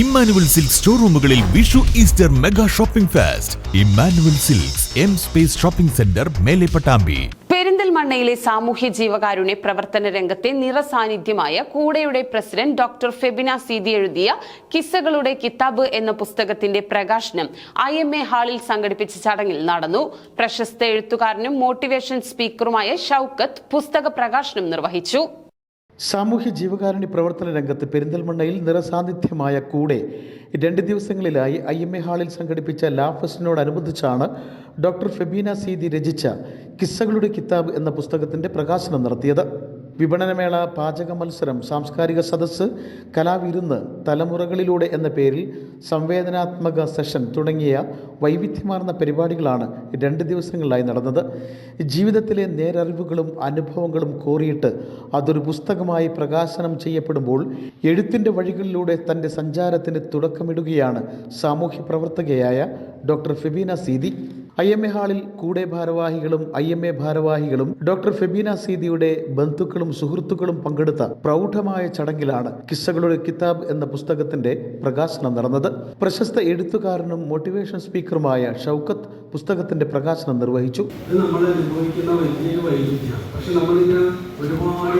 Emmanuel silk store റൂമുകളിൽ Vishu Easter mega shopping fest. Emmanuel silks M space shopping centre മേലെ പട്ടാമ്പി പെരിന്തൽമണ്ണയിലെ സാമൂഹ്യ ജീവകാരുണ്യ പ്രവർത്തന രംഗത്തെ നിറസാന്നിധ്യമായ കൂടെയുടെ പ്രസിഡന്റ് ഡോക്ടർ ഫെബിന സീതി എഴുതിയ കിസ്സകളുടെ കിതാബ് എന്ന പുസ്തകത്തിന്റെ പ്രകാശനം ഐ എം എ ഹാളിൽ സംഘടിപ്പിച്ച ചടങ്ങിൽ നടന്നു. പ്രശസ്ത എഴുത്തുകാരനും മോട്ടിവേഷൻ സ്പീക്കറുമായ ഷൌക്കത്ത് പുസ്തക പ്രകാശനം നിർവഹിച്ചു. സാമൂഹ്യ ജീവകാരുണ്യ പ്രവർത്തന രംഗത്ത് പെരിന്തൽമണ്ണയിൽ നിറസാന്നിധ്യമായ കൂടെ രണ്ട് ദിവസങ്ങളിലായി ഐ എം എ ഹാളിൽ സംഘടിപ്പിച്ച ലാഫസ്റ്റിനോടനുബന്ധിച്ചാണ് ഡോക്ടർ ഫെബീന സീതി രചിച്ച കിസ്സകളുടെ കിതാബ് എന്ന പുസ്തകത്തിന്റെ പ്രകാശനം നടത്തിയത്. വിപണനമേള പാചക മത്സരം സാംസ്കാരിക സദസ്സ് കലാവിരുന്ന് തലമുറകളിലൂടെ എന്ന പേരിൽ സംവേദനാത്മക സെഷൻ തുടങ്ങിയ വൈവിധ്യമാർന്ന പരിപാടികളാണ് രണ്ട് ദിവസങ്ങളിലായി നടന്നത്. ജീവിതത്തിലെ നേരറിവുകളും അനുഭവങ്ങളും കോറിയിട്ട് അതൊരു പുസ്തകമായി പ്രകാശനം ചെയ്യപ്പെടുമ്പോൾ എഴുത്തിന്റെ വഴികളിലൂടെ തന്റെ സഞ്ചാരത്തിന് തുടക്കമിടുകയാണ് സാമൂഹ്യ പ്രവർത്തകയായ doctor Febina Seethi I M A ഹാളിൽ കൂടെ ഭാരവാഹികളും ഐ എം എ ഭാരവാഹികളും ഡോക്ടർ ഫെബീന സീതിയുടെ ബന്ധുക്കളും സുഹൃത്തുക്കളും പങ്കെടുത്ത പ്രൗഢമായ ചടങ്ങിലാണ് കിസ്സകളുടെ കിതാബ് എന്ന പുസ്തകത്തിന്റെ പ്രകാശനം നടന്നത്. പ്രശസ്ത എഴുത്തുകാരനും മോട്ടിവേഷൻ സ്പീക്കറുമായ ഷൗക്കത്ത് പുസ്തകത്തിന്റെ പ്രകാശനം നിർവഹിച്ചു. നമ്മൾ അനുഭവിക്കുന്ന വൈരുദ്ധ്യമാണ്. പക്ഷെ ഒരുപാട്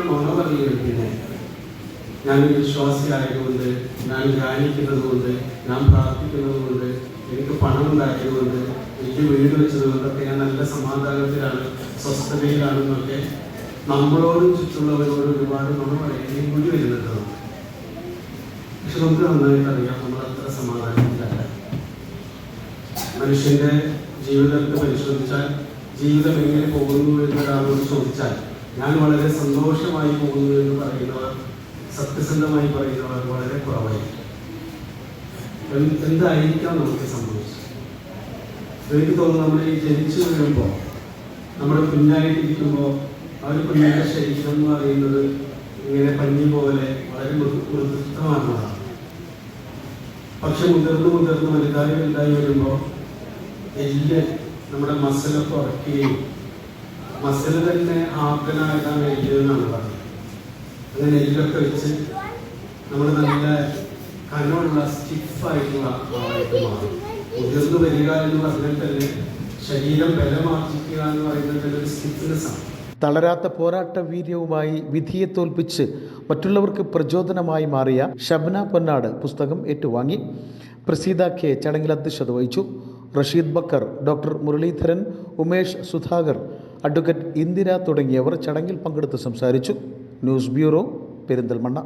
ഞാനൊരു വിശ്വാസിയായതുകൊണ്ട് ഞാൻ ധ്യാനിക്കുന്നതുകൊണ്ട് ഞാൻ പ്രാർത്ഥിക്കുന്നതുകൊണ്ട് എനിക്ക് പണം ഉണ്ടായതുകൊണ്ട് എനിക്ക് വീട് വെച്ചത് കൊണ്ടൊക്കെ ഞാൻ നല്ല സമാധാനത്തിലാണ് സ്വസ്ഥതയിലാണെന്നൊക്കെ നമ്മളോടും ചുറ്റുള്ളവരോട് ഒരുപാട് നമ്മൾ പറയുകയും കൂടി വരുന്നുണ്ട് പക്ഷെ നമുക്ക് നന്നായിട്ട് അറിയാം നമ്മൾ അത്ര സമാധാനത്തിലല്ല. മനുഷ്യന്റെ ജീവിതത്തെ പരിശോധിച്ചാൽ ജീവിതം എങ്ങനെ പോകുന്നു എന്നൊരാളോട് ചോദിച്ചാൽ ഞാൻ വളരെ സന്തോഷമായി പോകുന്നു എന്ന് പറയുന്നവർ സത്യസന്ധമായി പറയുന്നവർ വളരെ കുറവായിരിക്കും. എന്ത് എന്തായിരിക്കാം നമുക്ക് സംഭവിച്ചത് എനിക്ക് തോന്നുന്നു നമ്മൾ ഈ ജനിച്ചു വീഴുമ്പോൾ നമ്മുടെ കുഞ്ഞായിട്ടിരിക്കുമ്പോൾ ആ ഒരു കുഞ്ഞിന്റെ ശരീരം എന്ന് പറയുന്നത് ഇങ്ങനെ പഞ്ഞി പോലെ വളരെ മൃദു- മൃദുത്വമാണതാണ് പക്ഷെ മുതിർന്ന് മുതിർന്ന് വലുതായി വലുതായി വരുമ്പോൾ എല്ല് നമ്മുടെ മസിലൊക്കെ ഉറക്കുകയും മസിൽ തന്നെ ആപ്തനാകാൻ വേണ്ടിയതെന്നാണ് പറയുന്നത്. അങ്ങനെ എല്ലൊക്കെ വെച്ച് നമ്മൾ നല്ല കനമുള്ള സ്റ്റിഫായിട്ടുള്ള ആളായിട്ട് മാറും. മുതിർന്ന് വരിക എന്ന് പറഞ്ഞാൽ തന്നെ ശരീരം ബലമാർജിക്കുക എന്ന് പറയുന്നത് ഒരു സ്റ്റിഫ്നെസ് ആണ്. തളരാത്ത പോരാട്ട വീര്യവുമായി വിധിയെ തോൽപ്പിച്ച് മറ്റുള്ളവർക്ക് പ്രചോദനമായി മാറിയ ഷബ്ന പൊന്നാട് പുസ്തകം ഏറ്റുവാങ്ങി. പ്രസീത കെ. ചടങ്ങിൽ അധ്യക്ഷത വഹിച്ചു. റഷീദ് ബക്കർ ഡോക്ടർ മുരളീധരൻ ഉമേഷ് സുധാകർ അഡ്വക്കേറ്റ് ഇന്ദിര തുടങ്ങിയവർ ചടങ്ങിൽ പങ്കെടുത്ത് സംസാരിച്ചു. News bureau Perinthalmanna.